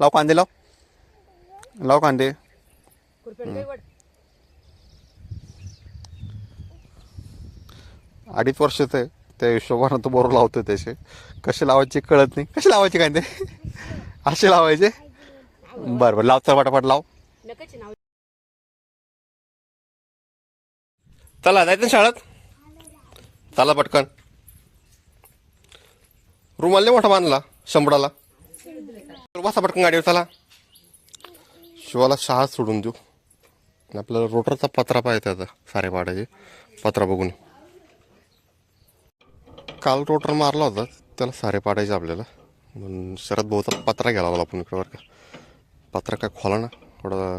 लाव कांदे लाव. लाव कांदे. अडीच वर्षाचं आहे त्या हिशोबानं तो बरोबर लावतो त्याचे. कसे लावायचे कळत नाही. कसे लावायचे कांदे? असे लावायचे? बरं बरं लाव चल पटापट लाव. चला जायचं ना शाळेत? चला पटकन. रुमाल मोठा बांधला शंभराला. वासा पटकन गाडीवर चला. शिवाला शहा सोडून देऊ. आणि आपल्याला रोटरचा पत्रा पाहिजे आता सारे पाडायचे. पत्रा बघून. काल रोटर मारला होता त्याला सारे पाडायचे आपल्याला. म्हणून शरद भाऊचा पत्रा घ्यायला लागला आपण इकडे बरं का. पत्रा काय खोला ना थोडा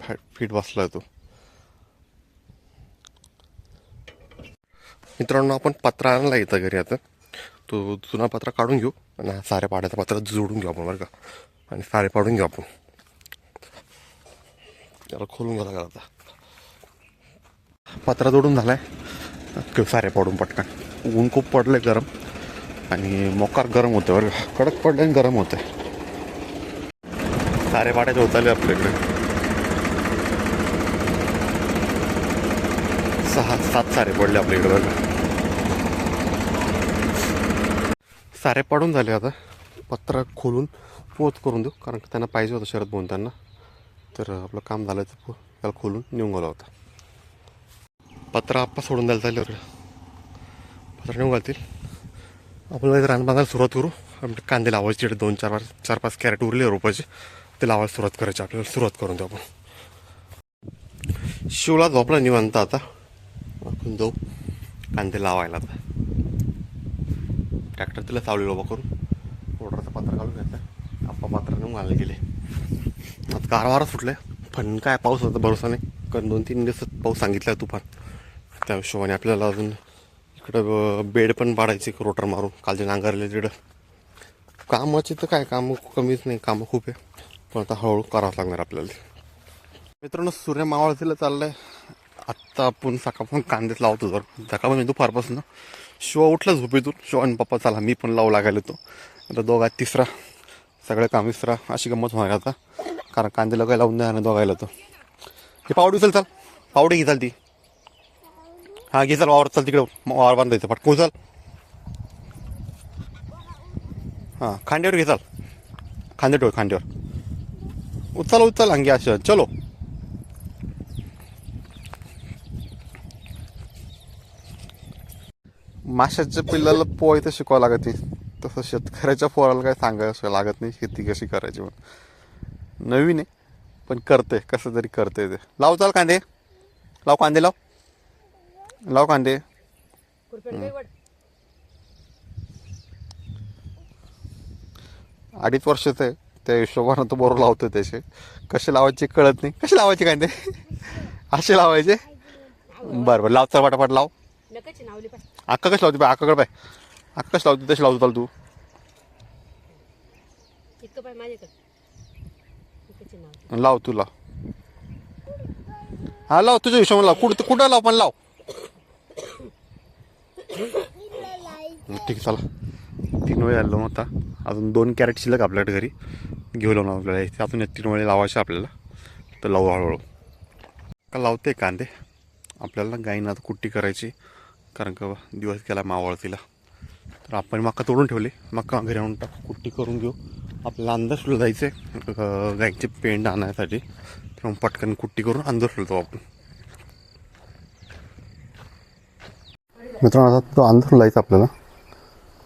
फॅ- फिट बसला तो. मित्रांनो आपण पत्रा आणला इथं घरी आता. तो जुना पत्रा काढून घेऊ आणि साऱ्या पाड्याचा पत्रा जोडून घेऊ आपण बरं का. आणि सारे पाडून घेऊ आपण. त्याला खोलून घ्यायला लागला आता. पत्रा जोडून झाला आहे सारे पाडून पटकन. ऊन खूप पडलं आहे गरम. आणि मोकार गरम होतं बरं का. कडक पडलं आणि गरम होतंय. सारे पाड्याचे होताले आपल्याकडे. सहा सात सारे पडले आपल्याकडे बरं का. सारे पडून झाले आता. पत्र खोलून पोत करून देऊ कारण की त्यांना पाहिजे होतं शरद भाऊन त्यांना तर आपलं काम झालं तर त्याला खोलून नेऊन गेला होता पत्र आप्पा सोडून द्यायला चालले होते. पत्र नेऊन घालतील. आपण रान बांधायला सुरुवात करू. आमच्या कांदे लावायचे दोन चार पाच चार पाच कॅरेट उरले रोपाचे. ते लावायला सुरुवात करायची आपल्याला सुरुवात करून देऊ आपण. शिवला झोपला निवांत आता. आपण जाऊ कांदे लावायला आता. ट्रॅक्टर तिला सावली उभा करून. रोडरचं पात्र घालून घ्यायचं आप्पा पात्र नेऊन घालायला गेले. आता गारवारा सुटले पण काय पाऊस होता भरोसा नाही. कारण दोन तीन दिवस पाऊस सांगितला तुफान. त्या हिशोबाने आपल्याला अजून इकडं बेड पण पाडायचे रोटर मारून. कालचे नांगरले तिकडं कामाचे तर काय कामं कमीच नाही कामं खूप आहे. पण आता हळूहळू करावं लागणार आपल्याला. मित्रांनो सूर्य मावळतीला आहे आत्ता आपण सकाळपासून कांदेच लावतो जर. सकाळपासून दुपारपासून. शिवा उठला झोपेतून. शिवा आणि पप्पा चला मी पण लावू लागायला तो आता दोघा तिसरा. सगळं काम विसरा अशी गंमत होणार आता. कारण कांदे लगाय लावून द्या दोघायला तो हे पावडी उचल चाल. पावडी घे चाल ती. हां घे चाल वावर चाल तिकडे. वावर बांधायचं पटकन उचल. हां खांद्यावर घे चाल. खांदे ठेव खांद्यावर. उचल उचल अंगी असं चलो. माशाच्या पिल्लाला पोहायचं शिकवावं लागत नाही. तसं शेतकऱ्याच्या पोराला काय सांगायचं लागत नाही शेती कशी करायची म्हणून. नवीन आहे पण करते कसं तरी करते ते. लाव चाल कांदे. लाव कांदे लाव. लाव कांदे. अडीच वर्षाचं आहे त्या हिशोबानं तो बरोबर लावतो त्याचे. कसे लावायचे कळत नाही. कसे लावायचे कांदे? असे लावायचे? बरं बरं लावचा पटापट लाव. अक्का कशी लावते बाय अक्काकडे पाय अक्का कशी लावते? तशी लावतो चाल तू. इतकं पाय माझ्याकडे. नकच नाव लाव तू लाव. हा लाव तुझ्या हिशोबाने लाव. कुठं कुठं लाव पण लाव. ठीक आहे चला. तीन वेळे आलो आता. अजून दोन कॅरेट शिल्लक आपल्याकडे घरी. घेऊ लावून आपल्याला इथे. अजून तीन वेळे लावायचे आपल्याला. तर लावू हळूहळू. का लावते कांदे? आपल्याला गाईनं आता कुट्टी करायची. कारण का दिवस गेला मावळतीला तर आपण मका तोडून ठेवले. मका घरी आणून टाक कुट्टी करून घेऊ. आपल्याला अंदाज जायचं आहे गाईचे पेंड आणण्यासाठी तर मग पटकन कुट्टी करून अंदाज फुलतो आपण. मित्रांनो आता तो अंदाज फुलायचा आपल्याला.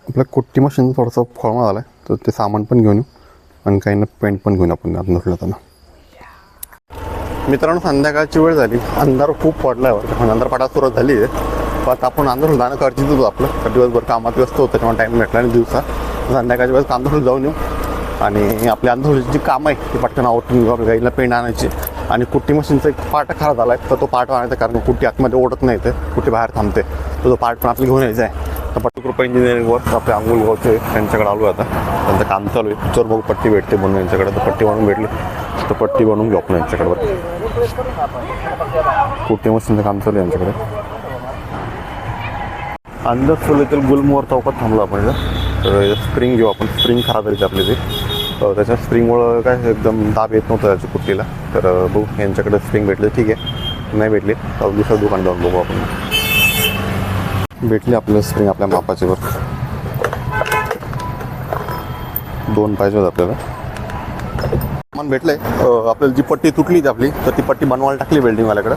आपल्या कुट्टी मशीन थोडासा फळमा झाला आहे तर ते सामान पण घेऊन येऊ. आणि काही ना पेंट पण घेऊन आपण अंदाज फुलताना मित्रांनो संध्याकाळची वेळ झाली. अंधार खूप पडला आहे अंधार पाटा सुरुवात झाली आहे आता आपण आंदोलन जाणं गरजेचं होतं आपलं. तर दिवसभर कामात व्यस्त होतं त्यामुळे टाईम भेटला नाही दिवसा. संध्याकाळच्या वेळेस आंदोलन जाऊन येऊ. आणि आपल्या आंदोलनाची जी कामं आहे ती पटकन आवडून आपल्या गाईला पेंड आणायची. आणि कुट्टी मशीनचा एक पार्ट खराब झाला आहे तर तो पार्ट आणायचा कारण कुट्टी आतमध्ये ओढत नाही ते कुट्टी बाहेर थांबते. तर तो पार्ट पण आपल्याला घेऊन यायचा आहे. तर पट्टी इंजिनिअरिंगवर आपले अंगुल गावचे त्यांच्याकडे आलो आता. त्यांचं काम चालू आहे. चोर बघू पट्टी भेटते म्हणून यांच्याकडे. तर पट्टी बनवून भेटली. तर पट्टी बनवून घेऊ आपण यांच्याकडे कुट्टी मशीनचं काम चालू आहे यांच्याकडे. अंदर सोलेतील गुलमोहर चौकात थांबलो आपण तर स्प्रिंग घेऊ आपण. स्प्रिंग खराब झाली आपली ती. त्याच्या स्प्रिंगमुळं काय एकदम दाब येत नव्हतं त्याच्या कुर्तीला तर बघू यांच्याकडे स्प्रिंग भेटले. ठीक आहे. नाही भेटली. तर दुसरं दुकान जाऊन बघू आपण. भेटली आपलं स्प्रिंग आपल्या मापाची वर. दोन पाहिजे होत आपल्याला. सामान भेटलंय आहे आपल्याला जी पट्टी तुटली ती आपली तर ती पट्टी बनवायला टाकली बिल्डिंगवाल्याकडं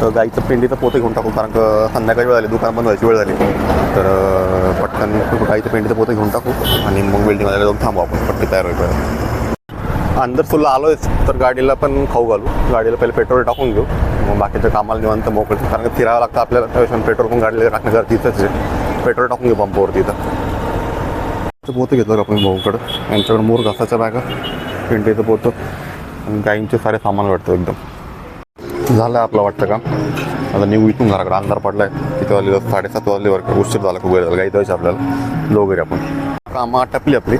तर गाईचं पेंडीचं पोते घेऊन टाकू कारण संध्याकाळी वेळ झाली दुकान बंद व्हायची वेळ झाली. तर पटकन गाईचं पेंडीचं पोते घेऊन टाकू आणि मग वेल्डिंगवाल्याला जाऊन थांबू आपण पट्टी तयार होईल अंदर आलो आहेच तर गाडीला पण खाऊ घालू. गाडीला पहिले पेट्रोल टाकून घेऊ. मग बाकीच्या कामाला निवांत मोकळं कारण फिरावं लागतं आपल्याला. त्यावेळेस पेट्रोल पण गाडीला टाकणं गरजेचंच आहे. पेट्रोल टाकून घेऊ पंपावरती तर पोतं घेतलं आपण भाऊकडं. यांच्याकडे मोर घासाच्या बॅगा. पिंडीचं पोतं. आणि गाईंचे सारे सामान वाटतं एकदम. झालं आपलं वाटतं का? आता निघू इथून घराकडे अंधार पडलाय. किती वाजले? साडेसात वाजले बरं उशीर झाला खूप वेळ झाला. गाई द्यायची आपल्याला. लोगरी आपण. कामं आटपली आपली.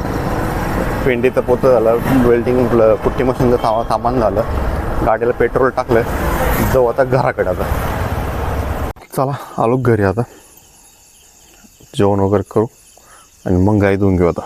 पेंडीचं पोतं झालं. वेल्डिंग पुट्टी मशीनचं सामा सामान झालं. गाडीला पेट्रोल टाकलं. जाऊ आता घराकडे आता. चला आलो घरी आता. जेवण वगैरे करू. आणि मग गाई धुवून घेऊ आता.